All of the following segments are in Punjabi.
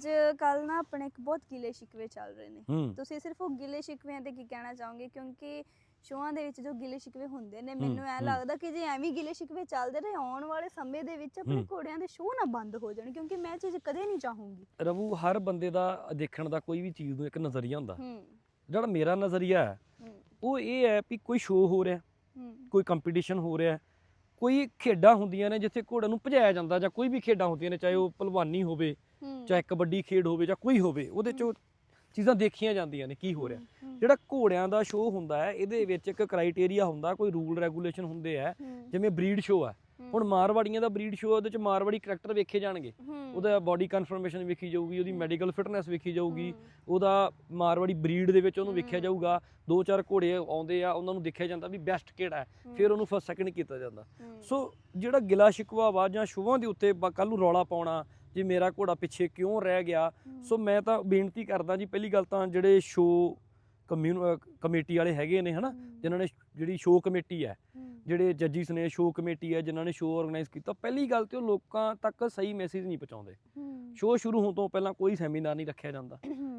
ਅੱਜ ਕੱਲ ਨਾ ਆਪਣੇ ਇੱਕ ਬਹੁਤ ਗਿਲੇ ਸ਼ਿਕਵੇ ਚੱਲ ਰਹੇ ਨੇ। ਹੂੰ। ਤੁਸੀਂ ਸਿਰਫ ਉਹ ਗਿਲੇ ਸ਼ਿਕਵਿਆਂ ਤੇ ਕੀ ਕਹਿਣਾ ਚਾਹੋਗੇ? ਕਿਉਂਕਿ ਸ਼ੋਆਂ ਦੇ ਵਿੱਚ ਜੋ ਗਿਲੇ ਸ਼ਿਕਵੇ ਹੁੰਦੇ ਨੇ ਮੈਨੂੰ ਐ ਹੂੰ। ਲੱਗਦਾ ਕਿ ਜੇ ਐਵੇਂ ਹੀ ਗਿਲੇ ਸ਼ਿਕਵੇ ਚੱਲਦੇ ਰਹੇ ਆਉਣ ਵਾਲੇ ਸਮੇਂ ਦੇ ਵਿੱਚ ਆਪਣੇ ਹੂੰ। ਘੋੜਿਆਂ ਦੇ ਸ਼ੋਅ ਨਾ ਬੰਦ ਹੋ ਜਾਣ ਕਿਉਂਕਿ ਮੈਂ ਇਹ ਚੀਜ਼ ਕਦੇ ਨਹੀਂ ਚਾਹੂੰਗੀ। ਰਵੂ ਹਰ ਬੰਦੇ ਦਾ ਦੇਖਣ ਦਾ ਕੋਈ ਵੀ ਚੀਜ਼ ਨੂੰ ਇੱਕ ਨਜ਼ਰੀਆ ਹੁੰਦਾ। ਹੂੰ। ਜਿਹੜਾ ਮੇਰਾ ਨਜ਼ਰੀਆ ਹੈ ਹੂੰ। ਉਹ ਇਹ ਹੈ ਵੀ ਕੋਈ ਸ਼ੋਅ ਹੋ ਰਿਹਾ ਹੂੰ। ਕੋਈ ਕੰਪੀਟੀਸ਼ਨ ਹੋ ਰਿਹਾ ਕੋਈ ਖੇਡਾਂ ਹੁੰਦੀਆਂ ਨੇ ਜਿੱਥੇ ਘੋੜਿਆਂ ਨੂੰ ਭਜਾਇਆ ਜਾਂਦਾ ਜਾਂ ਕੋਈ ਵੀ ਖੇਡਾਂ ਹੁੰਦੀਆਂ ਨੇ ਚਾਹੇ ਉਹ ਭਲਵਾਨੀ ਹੋਵੇ ਚਾਹੇ ਕਬੱਡੀ ਖੇਡ ਹੋਵੇ ਜਾਂ ਕੋਈ ਹੋਵੇ ਉਹਦੇ ਚੋਂ ਚੀਜ਼ਾਂ ਦੇਖੀਆਂ ਜਾਂਦੀਆਂ ਨੇ ਕੀ ਹੋ ਰਿਹਾ। ਜਿਹੜਾ ਘੋੜਿਆਂ ਦਾ ਸ਼ੋਅ ਹੁੰਦਾ ਹੈ ਇਹਦੇ ਵਿੱਚ ਇੱਕ ਕ੍ਰਾਈਟੇਰੀਆ ਹੁੰਦਾ ਕੋਈ ਰੂਲ ਰੈਗੂਲੇਸ਼ਨ ਹੁੰਦੇ ਆ ਜਿਵੇਂ ਬਰੀਡ ਸ਼ੋਅ ਹੈ ਹੂੰ, ਹੁਣ ਮਾਰਵਾੜੀਆਂ ਦਾ ਬਰੀਡ ਸ਼ੋਅ ਉਹਦੇ ਚ ਮਾਰਵਾੜੀ ਕਰੈਕਟਰ ਵੇਖੇ ਜਾਣਗੇ। ਉਹਦਾ ਬਾਡੀ ਕਨਫਰਮੇਸ਼ਨ ਵੇਖੀ ਜਾਊਗੀ ਉਹਦੀ ਮੈਡੀਕਲ ਫਿਟਨੈਸ ਵੇਖੀ ਜਾਊਗੀ ਉਹਦਾ ਮਾਰਵਾੜੀ ਬਰੀਡ ਦੇ ਵਿੱਚ ਉਹਨੂੰ ਵੇਖਿਆ। ਜਾਊਗਾ। ਦੋ ਚਾਰ ਘੋੜੇ ਆਉਂਦੇ ਆ ਉਹਨਾਂ ਨੂੰ ਦੇਖਿਆ ਜਾਂਦਾ ਵੀ ਬੈਸਟ ਕਿਹੜਾ ਹੈ ਫਿਰ ਉਹਨੂੰ ਫਸਟ ਸੈਕਿੰਡ ਕੀਤਾ ਜਾਂਦਾ। ਸੋ ਜਿਹੜਾ ਗਿਲਾ ਸ਼ਿਕਵਾ ਵਾ ਜਾਂ ਸ਼ੁਭਾਂ ਦੇ ਉੱਤੇ ਕੱਲ ਨੂੰ ਰੌਲਾ ਪਾਉਣਾ ਜੀ ਮੇਰਾ ਘੋੜਾ ਪਿੱਛੇ ਕਿਉਂ ਰਹਿ ਗਿਆ? ਸੋ ਮੈਂ ਤਾਂ ਬੇਨਤੀ ਕਰਦਾ ਜੀ ਪਹਿਲੀ ਗੱਲ ਤਾਂ ਜਿਹੜੇ ਸ਼ੋ ਕਮੇਟੀ ਵਾਲੇ ਹੈਗੇ ਨੇ ਹਨਾ? ਜਿਨ੍ਹਾਂ ਨੇ ਜਿਹੜੀ ਸ਼ੋ ਕਮੇਟੀ ਹੈ ਜਿਹੜੇ ਜੱਜਿਸ ਨੇ ਸ਼ੋ ਕਮੇਟੀ ਹੈ ਜਿਨ੍ਹਾਂ ਨੇ ਸ਼ੋ ਆਰਗੇਨਾਈਜ਼ ਕੀਤਾ ਪਹਿਲੀ ਗੱਲ ਤੇ ਉਹ ਲੋਕਾਂ ਤੱਕ ਸਹੀ ਮੈਸੇਜ ਨਹੀਂ ਪਹੁੰਚਾਉਂਦੇ। ਸ਼ੋ ਸ਼ੁਰੂ ਹੋਣ ਤੋਂ ਪਹਿਲਾਂ ਕੋਈ ਸੈਮੀਨਾਰ ਨਹੀਂ ਰੱਖਿਆ ਜਾਂਦਾ।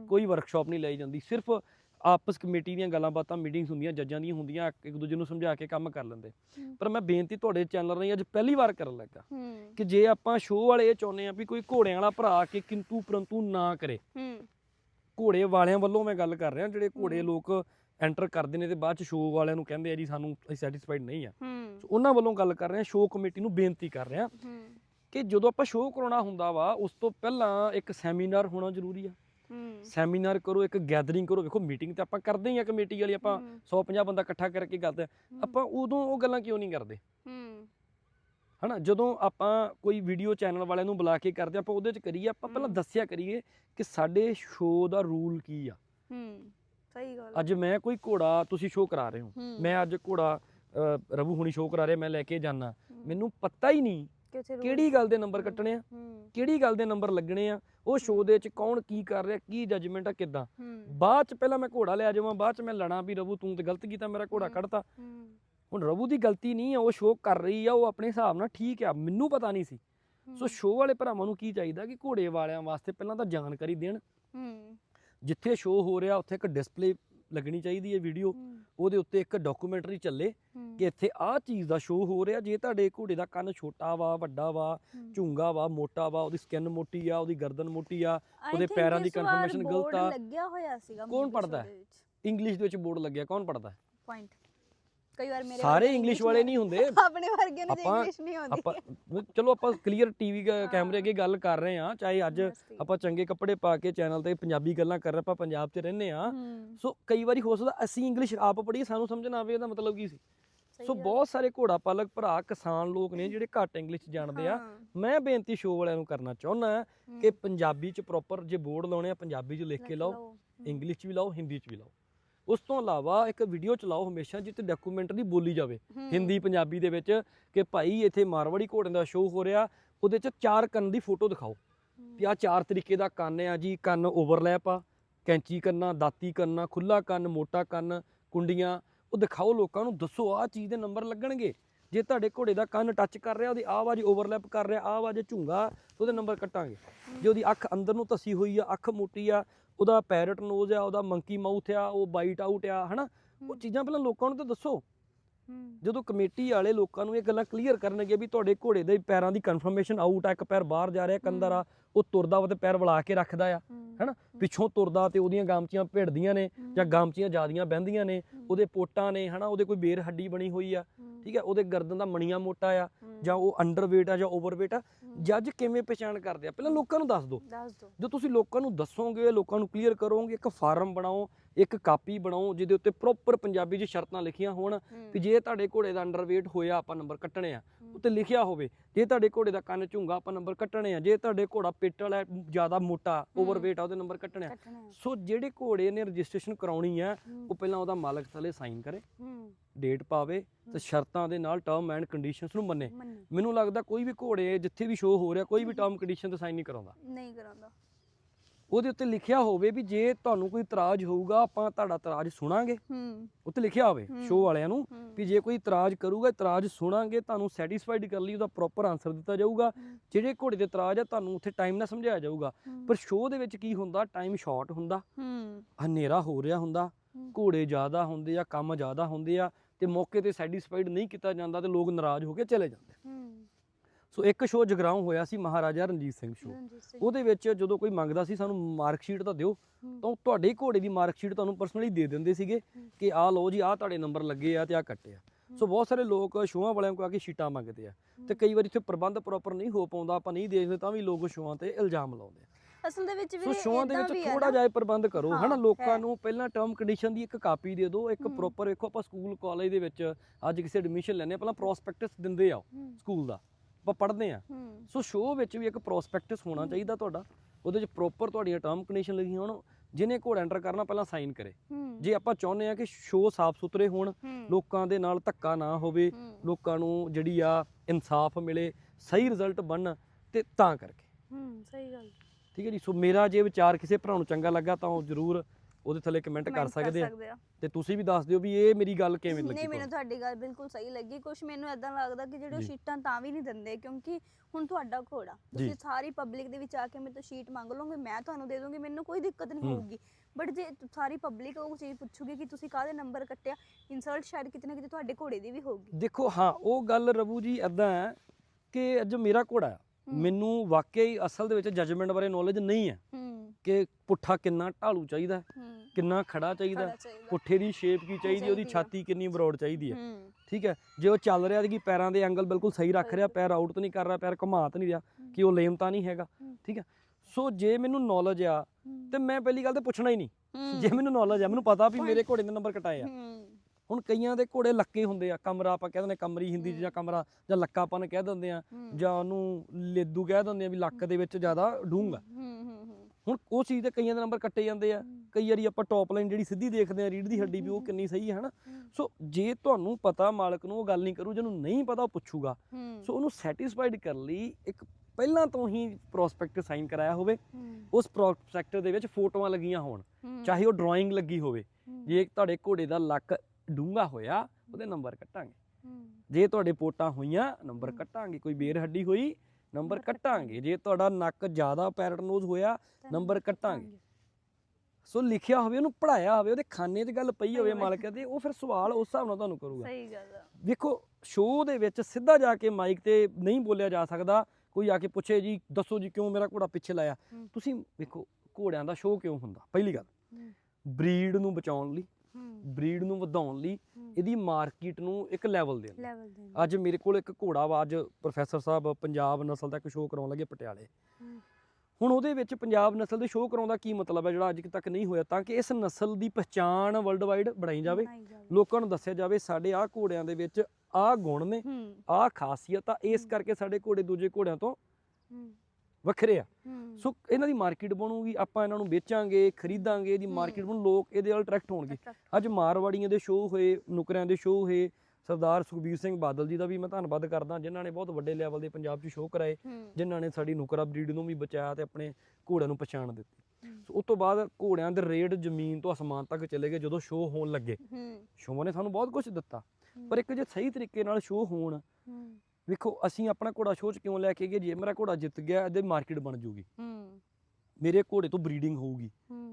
ਕੋਈ ਵਰਕਸ਼ਾਪ ਨਹੀਂ ਲਈ ਜਾਂਦੀ। ਸਿਰਫ ਆਪਸ ਕਮੇਟੀ ਦੀਆਂ ਗੱਲਾਂ ਬਾਤਾਂ ਮੀਟਿੰਗਸ ਹੁੰਦੀਆਂ ਜੱਜਾਂ ਦੀਆਂ ਹੁੰਦੀਆਂ ਇੱਕ ਦੂਜੇ ਨੂੰ ਸਮਝਾ ਕੇ ਕੰਮ ਕਰ ਲੈਂਦੇ। ਪਰ ਮੈਂ ਬੇਨਤੀ ਤੁਹਾਡੇ ਚੈਨਲ ਰਾਹੀਂ ਅੱਜ ਪਹਿਲੀ ਵਾਰ ਕਰਨ ਲੱਗਾ। ਕਿ ਜੇ ਆਪਾਂ ਸ਼ੋਅ ਵਾਲੇ ਇਹ ਚਾਹੁੰਦੇ ਆ ਵੀ ਕੋਈ ਘੋੜਿਆਂ ਵਾਲਾ ਭਰਾ ਕੇ ਕਿੰਤੂ ਪਰੰਤੂ ਨਾ ਕਰੇ। ਘੋੜੇ ਵਾਲਿਆਂ ਵੱਲੋਂ ਮੈਂ ਗੱਲ ਕਰ ਰਿਹਾ ਜਿਹੜੇ ਘੋੜੇ। ਲੋਕ ਐਂਟਰ ਕਰਦੇ ਨੇ ਤੇ ਬਾਅਦ ਚ ਸ਼ੋਅ ਵਾਲਿਆਂ ਨੂੰ ਕਹਿੰਦੇ ਆ ਜੀ ਸਾਨੂੰ ਅਸੀਂ ਸੈਟੀਸਫਾਈਡ ਨਹੀਂ ਆ। ਸੋ ਉਹਨਾਂ ਵੱਲੋਂ ਗੱਲ ਕਰ ਰਿਹਾ ਸ਼ੋਅ ਕਮੇਟੀ ਨੂੰ ਬੇਨਤੀ ਕਰ ਰਿਹਾ ਹੂੰ, ਕਿ ਜਦੋਂ ਆਪਾਂ ਸ਼ੋਅ ਕਰਾਉਣਾ ਹੁੰਦਾ ਵਾ ਉਸ ਤੋਂ ਪਹਿਲਾਂ ਇੱਕ ਸੈਮੀਨਾਰ ਹੋਣਾ ਜ਼ਰੂਰੀ ਆ। ਸੈਮੀਨਾਰ ਕਰੋ ਇੱਕ ਗੈਦਰਿੰਗ ਕਰੋ। ਵੇਖੋ ਮੀਟਿੰਗ ਤੇ ਆਪਾਂ ਕਰਦੇ ਹੀ ਆ ਕਮੇਟੀ ਵਾਲੀ ਆਪਾਂ ਹੂੰ, 150 ਬੰਦਾ ਇਕੱਠਾ ਕਰਕੇ ਕਰਦੇ ਆਪਾਂ ਉਦੋਂ ਉਹ ਗੱਲਾਂ ਕਿਉਂ ਨਹੀਂ ਕਰਦੇ? ਹਨਾ ਜਦੋਂ ਆਪਾਂ ਕੋਈ ਵੀਡੀਓ ਚੈਨਲ ਵਾਲਿਆਂ ਨੂੰ ਬੁਲਾ ਕੇ ਕਰਦੇ ਆਪਾਂ ਉਹਦੇ ਚ ਕਰੀਏ ਆਪਾਂ ਪਹਿਲਾਂ। ਦੱਸਿਆ ਕਰੀਏ ਕਿ ਸਾਡੇ ਸ਼ੋਅ ਦਾ ਰੂਲ ਕੀ ਆ। ਹੂੰ, ਸਹੀ ਗੱਲ ਅੱਜ ਮੈਂ ਕੋਈ ਘੋੜਾ ਤੁਸੀਂ ਸ਼ੋਅ ਕਰਾ ਰਹੇ ਹੋ। ਮੈਂ ਅੱਜ ਘੋੜਾ ਰਵੂ ਹੁਣੀ ਸ਼ੋਅ ਕਰਾ ਰਿਹਾ ਮੈਂ ਲੈ ਕੇ ਜਾਣਾ ਮੈਨੂੰ ਪਤਾ ਹੀ ਨਹੀਂ ਕਿਹੜੀ ਗੱਲ ਦੇ ਨੰਬਰ। ਕੱਟਣੇ ਆ? ਕਿਹੜੀ ਗੱਲ ਦੇ ਨੰਬਰ ਲੱਗਣੇ ਆ? ਉਹ ਸ਼ੋਅ ਦੇ ਵਿੱਚ ਕੌਣ ਕੀ ਕਰ ਰਿਹਾ ਕੀ ਜੱਜਮੈਂਟ ਆ ਕਿਦਾਂ? ਬਾਅਦ ਚ ਪਹਿਲਾਂ ਮੈਂ ਘੋੜਾ ਲਿਆ ਜਾਵਾਂ ਬਾਅਦ ਚ ਮੈਂ ਲੜਾਂ ਵੀ ਰਵੂ ਤੂੰ ਤੇ ਗਲਤ ਕੀਤਾ ਮੇਰਾ ਘੋੜਾ। ਕੱਢਤਾ। ਹੁਣ ਰਵੂ ਦੀ ਗਲਤੀ ਨਹੀਂ ਆ ਉਹ ਸ਼ੋਅ ਕਰ ਰਹੀ ਆ ਉਹ ਆਪਣੇ ਹਿਸਾਬ ਨਾਲ ਠੀਕ ਆ ਮੈਨੂੰ ਪਤਾ ਨਹੀਂ ਸੀ। ਸੋ ਸ਼ੋਅ ਵਾਲੇ ਭਰਾਵਾਂ ਨੂੰ ਕੀ ਚਾਹੀਦਾ ਕਿ ਘੋੜੇ ਵਾਲਿਆਂ ਵਾਸਤੇ ਪਹਿਲਾਂ ਤਾਂ ਜਾਣਕਾਰੀ ਦੇਣ। ਜਿੱਥੇ ਸ਼ੋਅ ਹੋ ਰਿਹਾ ਉੱਥੇ ਇੱਕ ਡਿਸਪਲੇ ਲੱਗਣੀ ਚਾਹੀਦੀ ਹੈ ਵੀਡੀਓ ਉਹਦੇ ਉੱਤੇ ਇੱਕ ਡਾਕੂਮੈਂਟਰੀ ਚੱਲੇ ਕਿ ਇੱਥੇ ਆਹ ਚੀਜ਼ ਦਾ ਸ਼ੋਅ ਹੋ ਰਿਹਾ। ਜੇ ਤੁਹਾਡੇ ਘੋੜੇ ਦਾ ਕੰਨ ਛੋਟਾ ਵਾ ਵੱਡਾ ਵਾ। ਝੁੰਗਾ ਵਾ ਮੋਟਾ ਵਾ ਉਹਦੀ ਸਕਿਨ ਮੋਟੀ ਆ ਉਹਦੀ ਗਰਦਨ ਮੋਟੀ ਆ ਉਹਦੇ ਪੈਰਾਂ ਦੀ confirmation ਗਲਤ ਆ। ਲੱਗਿਆ ਹੋਇਆ ਸੀਗਾ ਕੌਣ movie ਪੜ੍ਹਦਾ? show ਹੈ? ਦੇ ਵਿੱਚ। ਇੰਗਲਿਸ਼ ਦੇ ਵਿੱਚ ਬੋਰਡ ਲੱਗਿਆ। ਕੌਣ ਪੜਦਾ ਪੁਆਇੰਟ ਕਈ ਵਾਰ ਮੇਰੇ ਸਾਰੇ ਵਰਗੇ ਇੰਗਲਿਸ਼ ਵਾਲੇ ਨਹੀਂ ਹੁੰਦੇ। ਆਪਣੇ ਵਰਗੇ ਨੂੰ ਆਪਾਂ- ਇੰਗਲਿਸ਼ ਨਹੀਂ ਆਉਂਦੀ। ਆਪਾਂ ਚਲੋ ਆਪਾਂ ਕਲੀਅਰ ਟੀਵੀ ਕੈਮਰੇ ਅੱਗੇ ਗੱਲ ਕਰ ਰਹੇ ਆ ਚਾਹੇ ਅੱਜ। ਆਪਾਂ ਚੰਗੇ ਕੱਪੜੇ ਪਾ ਕੇ ਚੈਨਲ ਤੇ ਪੰਜਾਬੀ ਗੱਲਾਂ ਕਰ ਰਹੇ ਆਪਾਂ ਪੰਜਾਬ 'ਚ ਰਹਿੰਦੇ ਆ ਸੋ ਕਈ ਵਾਰੀ ਹੋ ਸਕਦਾ ਅਸੀਂ ਇੰਗਲਿਸ਼ ਆਪ ਪੜ੍ਹੀਏ ਸਾਨੂੰ ਸਮਝ ਨਾ ਆਵੇ ਇਹਦਾ ਮਤਲਬ ਕੀ ਸੀ? ਸਹੀ ਸੋ। ਬਹੁਤ ਸਾਰੇ ਘੋੜਾ ਪਾਲਕ ਭਰਾ ਕਿਸਾਨ ਲੋਕ ਨੇ ਜਿਹੜੇ ਘੱਟ ਇੰਗਲਿਸ਼ ਜਾਣਦੇ ਆ। ਹਾਂ, ਮੈਂ ਬੇਨਤੀ ਸ਼ੋਅ ਵਾਲਿਆਂ ਨੂੰ ਕਰਨਾ ਚਾਹੁੰਦਾ ਕਿ ਪੰਜਾਬੀ 'ਚ ਪ੍ਰੋਪਰ ਜੇ ਬੋਰਡ ਲਾਉਣੇ ਆ ਪੰਜਾਬੀ 'ਚ ਲਿਖ ਕੇ ਲਾਓ ਹੂੰ, ਇੰਗਲਿਸ਼ 'ਚ ਵੀ ਲਾਓ ਹਿੰਦੀ 'ਚ ਵੀ ਲਾਓ। ਉਸ ਤੋਂ ਇਲਾਵਾ ਇੱਕ ਵੀਡੀਓ ਚਲਾਓ ਹਮੇਸ਼ਾ ਜਿੱਥੇ ਡਾਕੂਮੈਂਟਰੀ ਬੋਲੀ ਜਾਵੇ। ਹਿੰਦੀ ਪੰਜਾਬੀ ਦੇ ਵਿੱਚ ਕਿ ਭਾਈ ਇੱਥੇ ਮਾਰਵਾੜੀ ਘੋੜਿਆਂ ਦਾ ਸ਼ੋਅ ਹੋ ਰਿਹਾ ਉਹਦੇ 'ਚ ਚਾਰ ਕੰਨ ਦੀ ਫੋਟੋ ਦਿਖਾਓ। ਵੀ ਆਹ ਚਾਰ ਤਰੀਕੇ ਦਾ ਕੰਨ ਆ ਜੀ ਕੰਨ ਓਵਰਲੈਪ ਆ ਕੈਂਚੀ ਕੰਨਾ ਦਾਤੀ ਕੰਨਾ ਖੁੱਲਾ ਕੰਨ ਮੋਟਾ ਕੰਨ ਕੁੰਡੀਆਂ ਉਹ ਦਿਖਾਓ ਲੋਕਾਂ ਨੂੰ ਦੱਸੋ ਆਹ ਚੀਜ਼ ਦੇ ਨੰਬਰ ਲੱਗਣਗੇ। ਜੇ ਤੁਹਾਡੇ ਘੋੜੇ ਦਾ ਕੰਨ ਟੱਚ ਕਰ ਰਿਹਾ ਉਹਦੀ ਆਹ ਆਵਾਜ਼ ਓਵਰਲੈਪ ਕਰ ਰਿਹਾ ਆਹ ਆਵਾਜ਼ ਝੁੰਗਾ ਤਾਂ ਉਹਦੇ ਨੰਬਰ ਕੱਟਾਂਗੇ। ਜੇ ਉਹਦੀ ਅੱਖ ਅੰਦਰ ਨੂੰ ਤਸੀ ਹੋਈ ਆ ਅੱਖ ਮੋਟੀ ਆ ਉਹਦਾ ਪੈਰਟ ਨੋਜ਼ ਆ ਉਹਦਾ ਮੰਕੀ ਮਾਊਥ ਆ ਉਹ ਬਾਈਟ ਆਊਟ ਆ ਹਨਾ? ਉਹ ਚੀਜ਼ਾਂ ਪਹਿਲਾਂ ਲੋਕਾਂ ਨੂੰ ਤਾਂ ਦੱਸੋ। ਜਦੋਂ ਕਮੇਟੀ ਵਾਲੇ ਲੋਕਾਂ ਨੂੰ ਇਹ ਗੱਲਾਂ ਕਲੀਅਰ ਕਰਨਗੇ ਵੀ ਤੁਹਾਡੇ ਘੋੜੇ ਦੇ ਪੈਰਾਂ ਦੀ ਕਨਫਰਮੇਸ਼ਨ ਆਊਟ ਆ ਇੱਕ ਪੈਰ ਬਾਹਰ ਜਾ ਰਿਹਾ ਇੱਕ ਅੰਦਰ ਆ ਉਹ ਤੁਰਦਾ ਵਾ ਤੇ ਪੈਰ ਵਲਾ ਕੇ ਰੱਖਦਾ ਆ ਹੈਨਾ? ਪਿੱਛੋਂ ਤੁਰਦਾ ਤੇ ਉਹਦੀਆਂ ਗਾਮਚੀਆਂ ਭਿੜਦੀਆਂ ਨੇ ਜਾਂ ਗਾਮਚੀਆਂ ਜਿਆਦੀਆਂ ਬਹਿੰਦੀਆਂ ਨੇ ਉਹਦੇ ਪੋਟਾਂ ਨੇ ਹਨਾ? ਉਹਦੇ ਕੋਈ ਬੇਰ ਹੱਡੀ ਬਣੀ ਹੋਈ ਆ। ਠੀਕ ਹੈ ਉਹਦੇ ਗਰਦਨ ਦਾ ਮਣੀਆਂ ਮੋਟਾ ਆ ਜਾਂ ਉਹ ਅੰਡਰਵੇਟ ਆ ਜਾਂ ਓਵਰਵੇਟ ਆ ਜੱਜ ਕਿਵੇਂ ਪਛਾਣ ਕਰਦੇ ਆ? ਪਹਿਲਾਂ ਲੋਕਾਂ ਨੂੰ ਦੱਸ ਦਿਓ। ਦੱਸ ਦੋ ਜੋ ਤੁਸੀਂ ਲੋਕਾਂ ਨੂੰ ਦੱਸੋਗੇ ਲੋਕਾਂ ਨੂੰ ਕਲੀਅਰ ਕਰੋਗੇ ਇੱਕ ਫਾਰਮ ਬਣਾਓ ਇੱਕ ਕਾਪੀ ਬਣਾਓ ਜਿਹਦੇ ਉੱਤੇ ਪ੍ਰੋਪਰ ਪੰਜਾਬੀ 'ਚ ਸ਼ਰਤਾਂ ਲਿਖੀਆਂ ਹੋਣ ਵੀ ਜੇ ਤੁਹਾਡੇ ਘੋੜੇ ਦਾ ਅੰਡਰਵੇਟ ਹੋਇਆ ਆਪਾਂ ਨੰਬਰ ਕੱਟਣੇ ਆ। ਉੱਤੇ ਲਿਖਿਆ ਹੋਵੇ ਜੇ ਤੁਹਾਡੇ ਘੋੜੇ ਦਾ ਕੰਨ ਝੁੰਗਾ ਆਪਾਂ ਨੰਬਰ ਕੱਟਣੇ ਆ। ਜੇ ਤੁਹਾਡੇ ਘੋੜਾ ਪਿੱਟਲ ਹੈ ਜ਼ਿਆਦਾ ਮੋਟਾ। ਓਵਰਵੇਟ ਆ ਉਹਦੇ ਨੰਬਰ ਕੱਟਣੇ ਆ। ਸੋ ਜਿਹੜੇ ਘੋੜੇ ਨੇ ਰਜਿਸਟ੍ਰੇਸ਼ਨ ਕਰਾਉਣੀ ਆ ਉਹ ਪਹਿਲਾਂ ਉਹਦਾ ਮਾਲਕ ਥਲੇ ਸਾਈਨ ਕਰੇ। ਡੇਟ ਪਾਵੇ ਤੇ ਸ਼ਰਤਾਂ ਦੇ ਨਾਲ ਟਰਮ ਐਂਡ ਕੰਡੀਸ਼ਨਸ ਨੂੰ ਮੰਨੇ। ਮੰਨੇ। ਲੱਗਦਾ ਕੋਈ ਵੀ ਘੋੜੇ ਜਿੱਥੇ ਵੀ ਸ਼ੋਅ ਹੋ ਰਿਹਾ ਕੋਈ ਵੀ ਟਰਮ ਕੰਡੀਸ਼ਨ ਤੇ ਸਾਈਨ ਨਹੀਂ ਕਰਾਉਂਦਾ। ਨਹੀਂ ਕਰਾਉਂਦਾ। ਉਹਦੇ ਉੱਤੇ ਲਿਖਿਆ ਹੋਵੇ ਵੀ ਜੇ ਤੁਹਾਨੂੰ ਕੋਈ ਇਤਰਾਜ਼ ਹੋਊਗਾ ਆਪਾਂ ਤੁਹਾਡਾ ਇਤਰਾਜ਼ ਸੁਣਾਂਗੇ। ਹੂੰ। ਉੱਤੇ ਲਿਖਿਆ ਹੋਵੇ। ਸ਼ੋਅ ਵਾਲਿਆਂ ਨੂੰ ਵੀ ਜੇ ਕੋਈ ਇਤਰਾਜ਼ ਕਰੂਗਾ ਇਤਰਾਜ਼ ਸੁਣਾਂਗੇ ਤੁਹਾਨੂੰ ਸੈਟੀਸਫਾਈਡ ਕਰ ਲਈ ਉਹਦਾ ਪ੍ਰੋਪਰ ਆਨਸਰ ਦਿੱਤਾ ਜਾਊਗਾ। ਜਿਹੜੇ ਘੋੜੇ ਦੇ ਇਤਰਾਜ਼ ਆ ਤੁਹਾਨੂੰ ਉੱਥੇ ਟਾਈਮ ਨਾਲ ਸਮਝਾਇਆ ਜਾਊਗਾ। ਪਰ ਸ਼ੋਅ ਦੇ ਵਿੱਚ ਕੀ ਹੁੰਦਾ? ਟਾਈਮ ਸ਼ਾਰਟ ਹੁੰਦਾ। ਹੂੰ। ਹਨੇਰਾ ਹੋ ਰਿਹਾ ਹੁੰਦਾ। ਘੋੜੇ ਜ਼ਿਆਦਾ ਹੁੰਦੇ ਆ ਕੰਮ ਜ਼ਿਆਦਾ ਹੁੰਦੇ ਆ। ਤੇ ਮੌਕੇ ਤੇ ਸੈਟੀਸਫਾਈਡ ਨਹੀਂ ਕੀਤਾ ਜਾਂਦਾ ਤੇ ਲੋਕ ਨਾਰਾਜ਼ ਹੋ ਕੇ ਚਲੇ ਜਾਂਦੇ ਹੂੰ। ਸੋ ਇੱਕ ਸ਼ੋਅ ਜਗਰਾਉਂ ਹੋਇਆ ਸੀ ਮਹਾਰਾਜਾ ਰਣਜੀਤ ਸਿੰਘ ਸ਼ੋਅ ਉਹਦੇ ਵਿੱਚ ਜਦੋਂ ਕੋਈ ਮੰਗਦਾ ਸੀ ਸਾਨੂੰ ਮਾਰਕਸ਼ੀਟ ਤਾਂ ਦਿਓ ਤਾਂ ਤੁਹਾਡੇ ਘੋੜੇ ਦੀ ਮਾਰਕਸ਼ੀਟ ਤੁਹਾਨੂੰ ਪਰਸਨਲੀ ਦੇ ਦਿੰਦੇ ਸੀਗੇ। ਕਿ ਆਹ ਲਓ ਜੀ ਆਹ ਤੁਹਾਡੇ ਨੰਬਰ ਲੱਗੇ ਆ ਤੇ ਆਹ ਕੱਟੇ ਆ ਸੋ ਬਹੁਤ ਸਾਰੇ ਲੋਕ ਸ਼ੋਆਂ ਵਾਲਿਆਂ ਕੋਲ ਆ ਕੇ ਸ਼ੀਟਾਂ ਮੰਗਦੇ ਆ। ਤੇ ਕਈ ਵਾਰੀ ਇੱਥੇ ਪ੍ਰਬੰਧ ਪ੍ਰੋਪਰ ਨਹੀਂ ਹੋ ਪਾਉਂਦਾ ਆਪਾਂ ਨਹੀਂ ਦੇਖਦੇ ਤਾਂ ਵੀ ਲੋਕ ਸ਼ੋਆਂ ਤੇ ਇਲਜ਼ਾਮ ਲਾਉਂਦੇ ਆ। ਅਸਲ ਦੇ ਵਿੱਚ ਸੋ ਵੀ ਸ਼ੋਆਂ ਦੇ ਵਿੱਚ ਥੋੜਾ ਜਿਹਾ ਪ੍ਰਬੰਧ ਕਰੋ ਹਨਾ। ਲੋਕਾਂ ਨੂੰ ਪਹਿਲਾਂ ਟਰਮ ਕੰਡੀਸ਼ਨ ਦੀ ਇੱਕ ਕਾਪੀ ਦੇ ਦਿਓ ਇੱਕ। ਪ੍ਰੋਪਰ ਵੇਖੋ ਆਪਾਂ ਸਕੂਲ ਕਾਲਜ ਦੇ ਵਿੱਚ ਅੱਜ ਕਿਸੇ ਐਡਮਿਸ਼ਨ ਲੈਣੇ ਪਹਿਲਾਂ ਪ੍ਰੋਸਪੈਕਟਸ ਦਿੰਦੇ ਆ ਸਕੂਲ ਦਾ। ਆਪਾਂ ਪੜ੍ਹਦੇ ਆ ਸੋ ਸ਼ੋਅ ਵਿੱਚ ਵੀ ਇੱਕ ਪ੍ਰੋਸਪੈਕਟਸ ਹੋਣਾ। ਚਾਹੀਦਾ ਤੁਹਾਡਾ ਉਹਦੇ ਵਿੱਚ ਪ੍ਰੋਪਰ ਤੁਹਾਡੀਆਂ ਟਰਮ ਕੰਡੀਸ਼ਨ ਲਿਖੀਆਂ ਹੋਣ ਜਿਹਨੇ ਘੋੜਾ ਐਂਟਰ ਕਰਨਾ ਪਹਿਲਾਂ ਸਾਈਨ ਕਰੇ। ਜੇ ਆਪਾਂ ਚਾਹੁੰਦੇ ਆ ਕਿ ਸ਼ੋਅ ਸਾਫ਼ ਸੁਥਰੇ ਹੋਣ ਲੋਕਾਂ ਦੇ ਨਾਲ ਧੱਕਾ ਨਾ ਹੋਵੇ ਲੋਕਾਂ ਨੂੰ ਜਿਹੜੀ ਆ ਇਨਸਾਫ ਮਿਲੇ ਸਹੀ ਰਿਜ਼ਲਟ ਬਣਨ ਤੇ ਤਾਂ ਕਰਕੇ। ਹੂੰ ਸਹੀ ਗੱਲ। ਠੀਕ ਹੈ ਜੀ? ਸੋ ਮੇਰਾ ਜੇ ਵਿਚਾਰ ਕਿਸੇ ਭਰਾ ਨੂੰ ਚੰਗਾ ਲੱਗਾ ਤਾਂ ਉਹ ਜ਼ਰੂਰ ਉਹਦੇ ਥੱਲੇ ਕਮੈਂਟ ਕਰ ਸਕਦੇ ਆ। ਤੇ ਤੁਸੀਂ ਵੀ ਦੱਸ ਦਿਓ ਵੀ ਇਹ ਮੇਰੀ ਗੱਲ ਕਿਵੇਂ ਲੱਗੀ ਨਹੀਂ ਮੈਨੂੰ ਤੁਹਾਡੀ ਗੱਲ ਬਿਲਕੁਲ ਸਹੀ ਲੱਗੀ। ਕੁਝ ਮੈਨੂੰ ਐਦਾਂ ਲੱਗਦਾ ਕਿ ਜਿਹੜੇ। ਸ਼ੀਟਾਂ ਤਾਂ ਵੀ ਨਹੀਂ ਦਿੰਦੇ ਕਿਉਂਕਿ ਹੁਣ ਤੁਹਾਡਾ ਘੋੜਾ। ਤੁਸੀਂ ਸਾਰੀ ਪਬਲਿਕ ਦੇ ਵਿੱਚ ਆ ਕੇ ਮੇਰੇ ਤੋਂ ਸ਼ੀਟ ਮੰਗ ਲਓਗੇ ਮੈਂ ਤੁਹਾਨੂੰ ਦੇ ਦੂੰਗੀ ਮੈਨੂੰ ਕੋਈ ਦਿੱਕਤ ਨਹੀਂ। ਹੋਊਗੀ। ਬਟ ਜੇ ਸਾਰੀ ਪਬਲਿਕ ਉਹ ਚੀਜ਼ ਪੁੱਛੂਗੀ ਕਿ ਤੁਸੀਂ ਕਾਹਦੇ ਨੰਬਰ ਕੱਟਿਆ ਇਨਸਲਟ ਸ਼ਾਇਦ ਕਿਤੇ ਨਾ ਕਿਤੇ ਤੁਹਾਡੇ ਘੋੜੇ ਦੀ ਵੀ ਹੋਊਗੀ। ਦੇਖੋ ਹਾਂ ਉਹ ਗੱਲ ਰਵੂ ਜੀ ਐਦਾਂ ਹੈ ਕਿ ਅੱਜ ਮੇਰਾ ਘੋੜਾ ਮੈਨੂੰ ਵਾਕਿਆ ਹੀ ਅਸਲ ਦੇ ਵਿੱਚ ਜੱਜਮੈਂਟ ਬਾਰੇ ਨੌਲੇਜ ਨਹੀਂ ਹੈ ਕਿ ਪੁੱਠਾ ਕਿੰਨਾ ਢਾਲੂ ਚਾਹੀਦਾ ਹੈ, ਕਿੰਨਾ ਖੜਾ ਚਾਹੀਦਾ ਪੁੱਠੇ ਦੀ ਸ਼ੇਪ ਕੀ ਚਾਹੀਦੀ ਉਹਦੀ। ਛਾਤੀ ਕਿੰਨੀ ਬਰੋਡ ਚਾਹੀਦੀ ਹੈ। ਠੀਕ ਹੈ ਜੇ ਉਹ ਚੱਲ ਰਿਹਾ ਕਿ ਪੈਰਾਂ ਦੇ ਐਂਗਲ ਬਿਲਕੁਲ ਸਹੀ ਰੱਖ ਰਿਹਾ ਪੈਰ ਆਊਟ ਤਾਂ ਨਹੀਂ ਕਰ ਰਿਹਾ ਪੈਰ ਘੁਮਾ ਤਾਂ ਨਹੀਂ ਰਿਹਾ ਕਿ ਉਹ ਲੇਮ ਤਾਂ ਨਹੀਂ ਹੈਗਾ। ਠੀਕ ਹੈ। ਸੋ ਜੇ ਮੈਨੂੰ ਨੌਲੇਜ ਆ ਤੇ ਮੈਂ ਪਹਿਲੀ ਗੱਲ ਤੇ ਪੁੱਛਣਾ ਹੀ ਨਹੀਂ। ਜੇ ਮੈਨੂੰ ਨੌਲੇਜ ਆ ਮੈਨੂੰ ਪਤਾ ਵੀ ਮੇਰੇ ਘੋੜੇ ਦੇ ਨੰਬਰ ਕਟਾਏ ਆ। ਹੁਣ ਕਈਆਂ ਦੇ ਘੋੜੇ ਲੱਕੇ ਹੁੰਦੇ ਆ ਕਮਰਾ ਆਪਾਂ ਕਹਿੰਦੇ ਨੇ ਕਮਰੀ ਹਿੰਦੀ 'ਚ। ਜਾਂ ਕਮਰਾ ਜਾਂ ਲੱਕਾਪਨ ਕਹਿ ਦਿੰਦੇ ਆ ਜਾਂ ਉਹਨੂੰ ਲੇਦੂ ਕਹਿ ਦਿੰਦੇ ਆ ਵੀ ਲੱਕ ਦੇ ਵਿੱਚ ਜ਼ਿਆਦਾ ਹੂੰ ਹੁਣ ਉਹ ਚੀਜ਼ ਤੇ ਕਈਆਂ ਦੇ ਨੰਬਰ ਕੱਟੇ ਜਾਂਦੇ ਆ ਕਈ ਵਾਰੀ ਆਪਾਂ ਟੌਪ ਲਾਈਨ ਜਿਹੜੀ ਸਿੱਧੀ ਦੇਖਦੇ ਆ ਰੀੜ ਦੀ ਹੱਡੀ ਵੀ ਉਹ। ਕਿੰਨੀ ਸਹੀ ਹੈ ਹਨਾ? ਸੋ ਜੇ ਤੁਹਾਨੂੰ ਪਤਾ ਮਾਲਕ ਨੂੰ ਉਹ ਗੱਲ ਨਹੀਂ ਕਰੂ ਜਿਹਨੂੰ ਨਹੀਂ ਪਤਾ ਉਹ ਪੁੱਛੂਗਾ। ਸੋ ਉਹਨੂੰ ਸੈਟੀਸਫਾਈਡ ਕਰਨ ਲਈ ਇੱਕ ਪਹਿਲਾਂ ਤੋਂ ਹੀ ਪ੍ਰੋਸਪੈਕਟ ਸਾਈਨ ਕਰਾਇਆ ਹੋਵੇ ਉਸ ਪ੍ਰੋਸਪੈਕਟ ਦੇ ਵਿੱਚ ਫੋਟੋਆਂ ਲੱਗੀਆਂ ਹੋਣ ਚਾਹੇ ਉਹ ਡਰਾਇੰਗ ਲੱਗੀ ਹੋਵੇ। ਜੇ ਤੁਹਾਡੇ ਘੋੜੇ ਦਾ ਲੱਕ ਡੂੰਘਾ ਹੋਇਆ ਉਹਦੇ ਨੰਬਰ ਕੱਟਾਂਗੇ। ਜੇ ਤੁਹਾਡੇ ਪੋਟਾਂ ਹੋਈਆਂ ਨੰਬਰ। ਕੱਟਾਂਗੇ ਕੋਈ ਬੇਰ ਹੱਡੀ ਹੋਈ ਨੰਬਰ ਕੱਟਾਂਗੇ। ਜੇ ਤੁਹਾਡਾ ਨੱਕ ਜ਼ਿਆਦਾ ਪੈਰਟ ਨੋਜ਼ ਹੋਇਆ ਨੰਬਰ ਕੱਟਾਂਗੇ। ਸੋ ਲਿਖਿਆ ਹੋਵੇ ਉਹਨੂੰ ਪੜਾਇਆ ਹੋਵੇ ਉਹਦੇ ਖਾਨੇ 'ਚ ਗੱਲ ਪਈ ਹੋਵੇ। ਮਾਲਕ ਤੇ ਉਹ ਫਿਰ ਸਵਾਲ ਉਸ ਹਿਸਾਬ ਨਾਲ ਤੁਹਾਨੂੰ ਕਰੂਗਾ। ਸਹੀ ਗੱਲ ਆ। ਵੇਖੋ ਸ਼ੋਅ ਦੇ ਵਿੱਚ ਸਿੱਧਾ ਜਾ ਕੇ ਮਾਈਕ ਤੇ ਨਹੀਂ ਬੋਲਿਆ ਜਾ ਸਕਦਾ। ਕੋਈ ਆ ਕੇ ਪੁੱਛੇ ਜੀ ਦੱਸੋ ਜੀ ਕਿਉਂ ਮੇਰਾ ਘੋੜਾ ਪਿੱਛੇ ਲਾਇਆ। ਤੁਸੀਂ ਵੇਖੋ ਘੋੜਿਆਂ ਦਾ ਸ਼ੋਅ ਕਿਉਂ ਹੁੰਦਾ? ਪਹਿਲੀ ਗੱਲ ਬਰੀਡ ਨੂੰ ਬਚਾਉਣ ਲਈ ਬਰੀਡ ਨੂੰ ਵਧਾਉਣ ਲਈ ਇਹਦੀ ਮਾਰਕੀਟ ਨੂੰ ਇੱਕ ਲੈਵਲ ਦੇਣ। ਲਈ ਲੈਵਲ ਦੇ ਅੱਜ ਮੇਰੇ ਕੋਲ ਇੱਕ ਘੋੜਾ ਵਾ ਅੱਜ ਪ੍ਰੋਫੈਸਰ ਸਾਹਿਬ ਪੰਜਾਬ ਨਸਲ ਦਾ ਇੱਕ ਸ਼ੋਅ ਕਰਾਉਣ ਲੱਗੇ ਪਟਿਆਲੇ। ਹੁਣ ਉਹਦੇ ਵਿੱਚ ਪੰਜਾਬ ਨਸਲ ਦੇ ਸ਼ੋਅ ਕਰਾਉਣ ਦਾ ਕੀ ਮਤਲਬ ਹੈ ਜਿਹੜਾ ਅੱਜ ਤੱਕ ਨਹੀਂ ਹੋਇਆ ਤਾਂ ਕਿ ਇਸ ਨਸਲ ਦੀ ਪਛਾਣ ਵਰਲਡ ਵਾਈਡ ਬਣਾਈ ਜਾਵੇ। ਲੋਕਾਂ ਨੂੰ ਦੱਸਿਆ ਜਾਵੇ ਸਾਡੇ ਆਹ ਘੋੜਿਆਂ ਦੇ ਵਿੱਚ ਆਹ ਗੁਣ ਨੇ ਆਹ ਖਾਸੀਅਤ ਆ। ਇਸ। ਕਰਕੇ ਸਾਡੇ ਘੋੜੇ ਦੂਜੇ ਘੋੜਿਆਂ ਤੋਂ ਵੱਖਰੇ ਆ। ਸੋ ਇਹਨਾਂ ਦੀ ਮਾਰਕੀਟ ਬਣੂਗੀ ਆਪਾਂ ਇਹਨਾਂ ਨੂੰ ਵੇਚਾਂਗੇ ਖਰੀਦਾਂਗੇ ਇਹਦੀ। ਮਾਰਕੀਟ ਬਣੂ ਲੋਕ ਇਹਦੇ ਵੱਲ ਅਟਰੈਕਟ ਹੋਣਗੇ। ਅੱਜ ਮਾਰਵਾੜੀਆਂ ਦੇ ਸ਼ੋਅ ਹੋਏ ਨੁਕਰਿਆਂ ਦੇ ਸ਼ੋਅ ਹੋਏ ਸਰਦਾਰ ਸੁਖਬੀਰ ਸਿੰਘ ਬਾਦਲ ਜੀ ਦਾ ਵੀ ਮੈਂ ਧੰਨਵਾਦ ਕਰਦਾ ਜਿਨ੍ਹਾਂ ਨੇ ਬਹੁਤ ਵੱਡੇ ਲੈਵਲ ਦੇ ਪੰਜਾਬ 'ਚ ਸ਼ੋਅ ਕਰਾਏ ਜਿਨ੍ਹਾਂ ਨੇ ਸਾਡੀ ਨੁਕਰਾ ਬਰੀਡ ਨੂੰ ਵੀ ਬਚਾਇਆ ਤੇ ਆਪਣੇ ਘੋੜਿਆਂ ਨੂੰ ਪਛਾਣ ਦਿੱਤੀ। ਸੋ ਉਸ ਤੋਂ ਬਾਅਦ ਘੋੜਿਆਂ ਦੇ ਰੇਟ ਜ਼ਮੀਨ ਤੋਂ ਅਸਮਾਨ ਤੱਕ ਚਲੇ ਗਏ ਜਦੋਂ ਸ਼ੋਅ ਹੋਣ ਲੱਗੇ। ਸ਼ੋਅ ਨੇ ਸਾਨੂੰ ਬਹੁਤ ਕੁਝ ਦਿੱਤਾ ਪਰ ਇੱਕ ਜੇ ਸਹੀ ਤਰੀਕੇ ਨਾਲ ਸ਼ੋਅ ਹੋਣ ਵੇਖੋ ਅਸੀਂ ਆਪਣਾ ਘੋੜਾ ਸ਼ੋਅ 'ਚ ਕਿਉਂ ਲੈ ਕੇ ਗਏ? ਜੇ ਮੇਰਾ ਘੋੜਾ ਜਿੱਤ ਗਿਆ ਇਹਦੇ ਮਾਰਕੀਟ ਬਣ ਜੂਗੀ। ਹੂੰ, ਮੇਰੇ ਘੋੜੇ ਤੋਂ ਬਰੀਡਿੰਗ ਹੋਊਗੀ।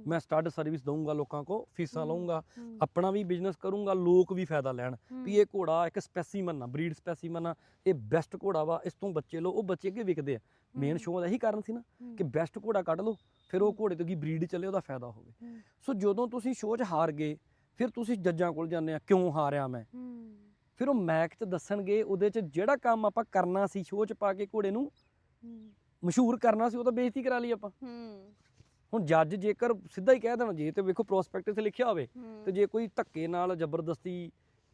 ਮੈਂ ਸਟੱਡ ਸਰਵਿਸ ਦਊਂਗਾ ਲੋਕਾਂ ਕੋ ਫੀਸਾਂ ਲਵਾਂਗਾ ਆਪਣਾ ਵੀ ਬਿਜ਼ਨਸ ਕਰੂੰਗਾ ਲੋਕ ਵੀ ਫਾਇਦਾ ਲੈਣ। ਵੀ ਇਹ ਘੋੜਾ ਇੱਕ ਸਪੈਸੀਮਨ ਆ ਬਰੀਡ ਸਪੈਸੀਮਨ ਆ ਇਹ ਬੈਸਟ ਘੋੜਾ ਵਾ ਇਸ ਤੋਂ ਬੱਚੇ ਲਓ ਉਹ ਬੱਚੇ ਅੱਗੇ ਵਿਕਦੇ ਆ। ਮੇਨ ਸ਼ੋਅ ਦਾ ਇਹੀ ਕਾਰਨ ਸੀ ਨਾ ਕਿ ਬੈਸਟ ਘੋੜਾ ਕੱਢ ਲਓ ਫਿਰ ਉਹ। ਘੋੜੇ ਤੋਂ ਕੀ ਬਰੀਡ ਚੱਲੇ ਉਹਦਾ ਫਾਇਦਾ ਹੋਵੇ। ਸੋ ਜਦੋਂ ਤੁਸੀਂ ਸ਼ੋਅ 'ਚ ਹਾਰ ਗਏ ਫਿਰ ਤੁਸੀਂ ਜੱਜਾਂ ਕੋਲ ਜਾਂਦੇ ਆ ਕਿਉਂ ਹਾਰਿਆ ਮੈਂ? ਫਿਰ ਉਹ ਮੈਕ 'ਚ ਦੱਸਣਗੇ ਉਹਦੇ 'ਚ ਜਿਹੜਾ ਕੰਮ ਆਪਾਂ ਕਰਨਾ ਸੀ ਸ਼ੋਅ 'ਚ ਪਾ ਕੇ ਘੋੜੇ ਨੂੰ ਮਸ਼ਹੂਰ ਕਰਨਾ ਸੀ ਉਹ ਤਾਂ ਬੇਇੱਜ਼ਤੀ ਕਰਾ ਲਈ ਆਪਾਂ। ਹੁਣ ਜੱਜ ਜੇਕਰ ਸਿੱਧਾ ਹੀ ਕਹਿ ਦੇਣ ਜੇ ਤੇ ਵੇਖੋ ਪ੍ਰੋਸਪੈਕਟ 'ਤੇ ਲਿਖਿਆ ਹੋਵੇ ਤੇ ਜੇ ਕੋਈ ਧੱਕੇ ਨਾਲ ਜ਼ਬਰਦਸਤੀ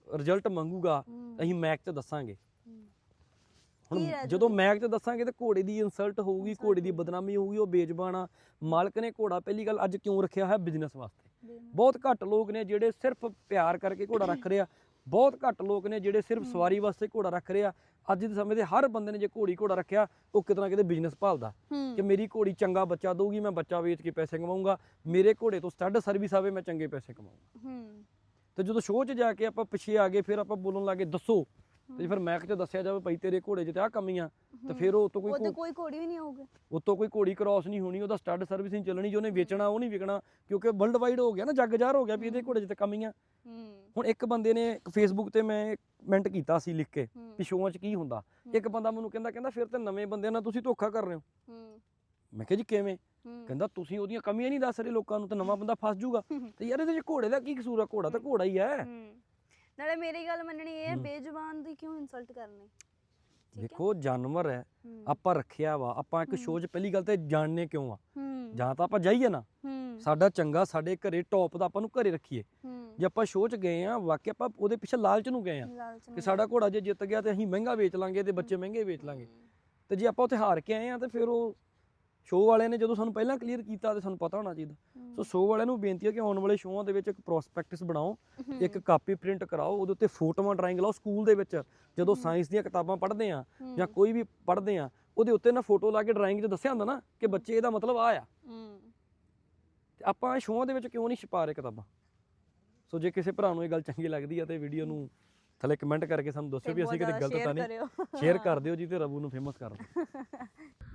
ਰਿਜ਼ਲਟ ਮੰਗੂਗਾ ਅਸੀਂ ਮੈਕ 'ਚ ਦੱਸਾਂਗੇ। ਹੁਣ ਜਦੋਂ ਮੈਕ 'ਚ ਦੱਸਾਂਗੇ ਤੇ ਘੋੜੇ ਦੀ ਇਨਸਲਟ ਹੋਊਗੀ ਘੋੜੇ ਦੀ। ਬਦਨਾਮੀ ਹੋਊਗੀ ਉਹ ਬੇਜ਼ਬਾਨ ਮਾਲਕ ਨੇ ਘੋੜਾ ਪਹਿਲੀ ਗੱਲ ਅੱਜ ਕਿਉਂ ਰੱਖਿਆ ਹੈ ਬਿਜ਼ਨਸ ਵਾਸਤੇ। ਬਹੁਤ ਘੱਟ ਲੋਕ ਨੇ ਜਿਹੜੇ ਸਿਰਫ ਪਿਆਰ ਕਰਕੇ ਘੋੜਾ ਰੱਖ ਰਿਹਾ ਬਹੁਤ ਘੱਟ ਲੋਕ ਨੇ ਜਿਹੜੇ ਸਿਰਫ। ਸਵਾਰੀ ਵਾਸਤੇ ਘੋੜਾ ਰੱਖ ਰਹੇ ਆ। ਅੱਜ ਦੇ ਸਮੇਂ ਦੇ ਹਰ ਬੰਦੇ ਨੇ ਜੇ ਘੋੜੀ ਘੋੜਾ ਰੱਖਿਆ ਉਹ ਕਿਤੇ ਨਾ ਕਿਤੇ ਬਿਜ਼ਨਸ ਭਾਲਦਾ। ਕਿ ਮੇਰੀ ਘੋੜੀ ਚੰਗਾ ਬੱਚਾ ਦਊਗੀ ਮੈਂ ਬੱਚਾ ਵੇਚ ਕੇ ਪੈਸੇ ਕਮਾਊਂਗਾ। ਮੇਰੇ ਘੋੜੇ ਤੋਂ ਸਟੱਡ ਸਰਵਿਸ ਆਵੇ ਮੈਂ ਚੰਗੇ ਪੈਸੇ ਕਮਾਊਂਗਾ। ਹੂੰ। ਤੇ ਜਦੋਂ ਸ਼ੋਅ 'ਚ ਜਾ ਕੇ ਆਪਾਂ ਪਿੱਛੇ ਆ ਗਏ ਫਿਰ ਆਪਾਂ ਬੋਲਣ ਲੱਗੇ ਦੱਸੋ ਤੇ ਫਿਰ ਮੈਕ 'ਚ ਦੱਸਿਆ ਜਾਵੇ ਭਾਈ ਤੇਰੇ ਘੋੜੇ 'ਚ ਤੇ ਆ ਕਮੀਆਂ ਤੇ ਫਿਰ ਉਹ ਤੋਂ ਕੋਈ ਉਹ ਤੇ ਘੋ- ਕੋਈ ਘੋੜੀ ਵੀ ਨਹੀਂ ਆਊਗੀ। ਉਤੋਂ ਕੋਈ ਘੋੜੀ ਕ੍ਰਾਸ ਨਹੀਂ ਹੋਣੀ ਉਹਦਾ ਸਟੱਡ ਸਰਵਿਸ ਨਹੀਂ ਚੱਲਣੀ ਜੋ ਉਹਨੇ ਵੇਚਣਾ ਉਹ ਨਹੀਂ ਵਿਕਣਾ ਕਿਉਂਕਿ ਵਰਲਡ ਵਾਈਡ ਹੋ ਗਿਆ ਨਾ ਜੱਗ ਜ਼ਾਹਰ ਹੋ ਗਿਆ ਵੀ ਇਹਦੇ ਘੋੜੇ 'ਚ ਤੇ ਕਮੀਆਂ ਹੁਣ ਇੱਕ ਬੰਦੇ ਨੇ ਫੇਸਬੁੱਕ ਤੇ ਮੈਂ ਕਮੈਂਟ ਕੀਤਾ ਸੀ ਲਿਖ ਕੇ ਵੀ ਸ਼ੋਆਂ 'ਚ ਕੀ ਹੁੰਦਾ। ਇੱਕ ਬੰਦਾ ਮੈਨੂੰ ਕਹਿੰਦਾ ਕਹਿੰਦਾ ਫਿਰ ਤੇ ਨਵੇਂ ਬੰਦਿਆਂ ਨਾਲ ਤੁਸੀਂ ਧੋਖਾ ਕਰ ਰਹੇ ਹੋ। ਮੈਂ ਕਿਹਾ ਜੀ ਕਿਵੇਂ? ਕਹਿੰਦਾ ਤੁਸੀਂ ਉਹਦੀਆਂ ਕਮੀਆਂ ਨਹੀਂ ਦੱਸ ਰਹੇ ਲੋਕਾਂ ਨੂੰ ਤੇ ਨਵਾਂ ਬੰਦਾ ਫਸ ਜਾਊਗਾ। ਤੇ ਯਾਰ ਇਹਦੇ 'ਚ ਘੋੜੇ ਦਾ ਕੀ ਕਸੂਰ ਆ? ਘੋੜਾ ਤਾਂ ਘੋੜਾ ਹੀ ਹੈ ਹੂੰ। ਨਾਲੇ ਮੇਰੀ ਗੱਲ ਮੰਨਣੀ ਇਹ ਹੈ। ਬੇਜ਼ੁਬਾਨ ਦੀ ਕਿਉਂ ਇਨਸਲਟ ਕਰਨੀ? ਦੇਖੋ ਜਾਨਵਰ ਹੈ ਆਪਾਂ ਰੱਖਿਆ ਵਾ ਆਪਾਂ ਇੱਕ 'ਚ ਪਹਿਲੀ ਗੱਲ ਤੇ ਜਾਣਨੇ ਕਿਉਂ ਆ? ਜਾਂ ਤਾਂ ਆਪਾਂ ਜਾਈਏ ਨਾ। ਸਾਡਾ ਚੰਗਾ ਸਾਡੇ ਘਰੇ ਟੌਪ ਦਾ ਆਪਾਂ ਨੂੰ ਘਰੇ ਰੱਖੀਏ। ਜੇ ਆਪਾਂ ਸ਼ੋਅ 'ਚ ਗਏ ਆ ਵਾਕਿਆ ਆਪਾਂ ਉਹਦੇ ਪਿੱਛੇ ਲਾਲਚ ਨੂੰ ਗਏ ਆ ਕਿ ਸਾਡਾ ਘੋੜਾ ਜੇ ਜਿੱਤ ਗਿਆ ਤੇ ਅਸੀਂ ਮਹਿੰਗਾ ਵੇਚ ਲਾਂਗੇ ਤੇ ਬੱਚੇ ਮਹਿੰਗੇ ਵੇਚ ਲਾਂਗੇ। ਤੇ ਜੇ ਆਪਾਂ ਉੱਥੇ ਹਾਰ ਕੇ ਆਏ ਆ ਤੇ ਫਿਰ ਉਹ ਸ਼ੋਅ ਵਾਲਿਆਂ ਨੇ ਜਦੋਂ ਸਾਨੂੰ ਪਹਿਲਾਂ ਕਲੀਅਰ ਕੀਤਾ ਤੇ ਸਾਨੂੰ ਪਤਾ ਹੋਣਾ ਚਾਹੀਦਾ। ਸੋ ਸ਼ੋਅ ਵਾਲਿਆਂ ਨੂੰ ਬੇਨਤੀ ਹੈ ਕਿ ਆਉਣ ਵਾਲੇ ਸ਼ੋਆਂ ਦੇ ਵਿੱਚ ਇੱਕ ਪ੍ਰੋਸਪੈਕਟਸ ਬਣਾਓ ਇੱਕ ਕਾਪੀ ਪ੍ਰਿੰਟ ਕਰਾਓ ਉਹਦੇ ਉੱਤੇ ਫੋਟੋਆਂ ਡਰਾਇੰਗ ਲਾਓ ਸਕੂਲ ਦੇ ਵਿੱਚ। ਜਦੋਂ। ਸਾਇੰਸ ਦੀਆਂ ਕਿਤਾਬਾਂ ਪੜ੍ਹਦੇ ਆ ਜਾਂ ਕੋਈ ਵੀ ਪੜ੍ਹਦੇ ਆ ਉਹਦੇ ਉੱਤੇ ਨਾ ਫੋਟੋ ਲਾ ਕੇ ਡਰਾਇੰਗ 'ਚ ਦੱਸਿਆ ਹੁੰਦਾ ਨਾ ਕਿ ਬੱਚੇ ਇਹਦਾ ਮਤਲਬ ਆ। ਆ ਤੇ ਆਪਾਂ ਸ਼ੋਆਂ ਦੇ ਵਿੱਚ ਕਿਉਂ ਨਹੀਂ ਛਪਾ ਰਹੇ ਕਿਤਾਬਾਂ? ਸੋ ਜੇ ਕਿਸੇ ਭਰਾ ਨੂੰ ਇਹ ਗੱਲ ਚੰਗੀ ਲੱਗਦੀ ਆ ਤੇ ਵੀਡੀਓ ਨੂੰ ਥੱਲੇ ਕਮੈਂਟ ਕਰਕੇ ਸਾਨੂੰ ਦੱਸਿਓ ਵੀ ਅਸੀਂ ਕਿਤੇ ਗਲਤ ਤਾਂ ਨਹੀਂ। ਸ਼ੇਅਰ ਕਰ ਦਿਓ ਜੀ ਤੇ ਰਬੂ ਨੂੰ ਫੇਮਸ ਕਰ ਦਿਓ।